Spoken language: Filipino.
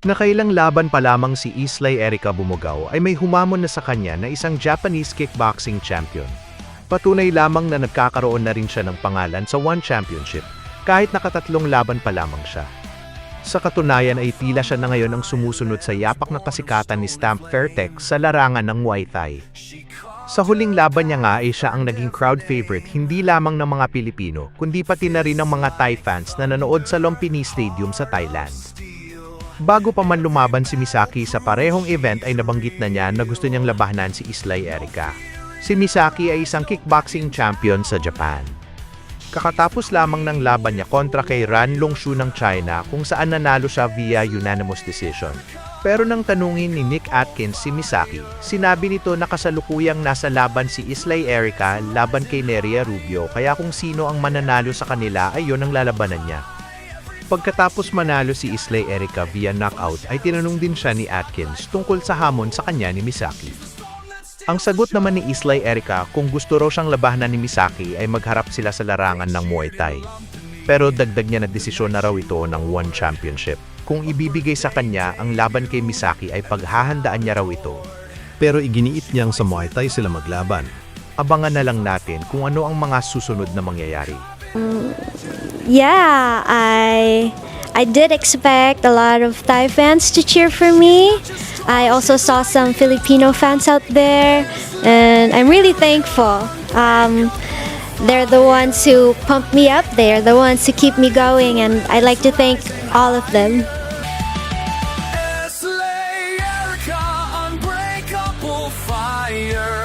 Nakailang laban pa lamang si Islay Erica Bumugao ay may humamon na sa kanya na isang Japanese kickboxing champion. Patunay lamang na nagkakaroon na rin siya ng pangalan sa One Championship, kahit nakatatlong laban pa lamang siya. Sa katunayan ay tila siya na ngayon ang sumusunod sa yapak na kasikatan ni Stamp Fairtex sa larangan ng Muay Thai. Sa huling laban niya nga ay siya ang naging crowd favorite hindi lamang ng mga Pilipino, kundi pati na rin ng mga Thai fans na nanood sa Lumpini Stadium sa Thailand. Bago pa man lumaban si Misaki sa parehong event ay nabanggit na niya na gusto niyang labanan si Islay Erica. Si Misaki ay isang kickboxing champion sa Japan. Kakatapos lamang ng laban niya kontra kay Ran Longshu ng China kung saan nanalo siya via unanimous decision. Pero nang tanungin ni Nick Atkins si Misaki, sinabi nito na kasalukuyang nasa laban si Islay Erica laban kay Neria Rubio kaya kung sino ang mananalo sa kanila ay yon ang lalabanan niya. Pagkatapos manalo si Islay Erica via knockout ay tinanong din siya ni Atkins tungkol sa hamon sa kanya ni Misaki. Ang sagot naman ni Islay Erica kung gusto raw siyang labanan ni Misaki ay magharap sila sa larangan ng Muay Thai. Pero dagdag niya na desisyon na raw ito ng One Championship. Kung ibibigay sa kanya ang laban kay Misaki ay paghahandaan niya raw ito. Pero iginiit niyang sa Muay Thai sila maglaban. Abangan na lang natin kung ano ang mga susunod na mangyayari. Yeah, I I did expect a lot of Thai fans to cheer for me. I also saw some Filipino fans out there, and I'm really thankful. Um, they're the ones who pump me up. They're the ones who keep me going, and I'd like to thank all of them. Unbreakable fire.